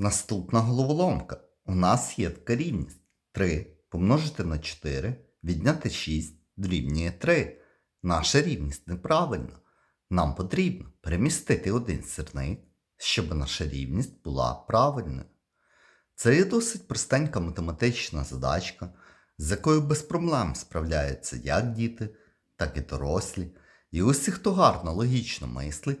Наступна головоломка. У нас є така рівність 3 помножити на 4, відняти 6 дорівнює 3. Наша рівність неправильна. Нам потрібно перемістити один сірник, щоб наша рівність була правильною. Це є досить простенька математична задачка, з якою без проблем справляються як діти, так і дорослі. І усі, хто гарно логічно мислить,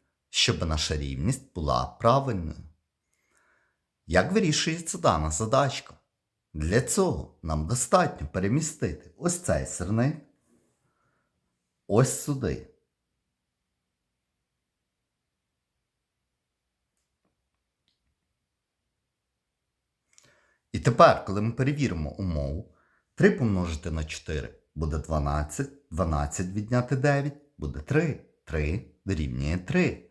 щоб наша рівність була правильною. Як вирішується дана задачка? Для цього нам достатньо перемістити ось цей сирник ось сюди. І тепер, коли ми перевіримо умову, 3 помножити на 4 буде 12, 12 відняти 9 буде 3. 3 дорівнює 3.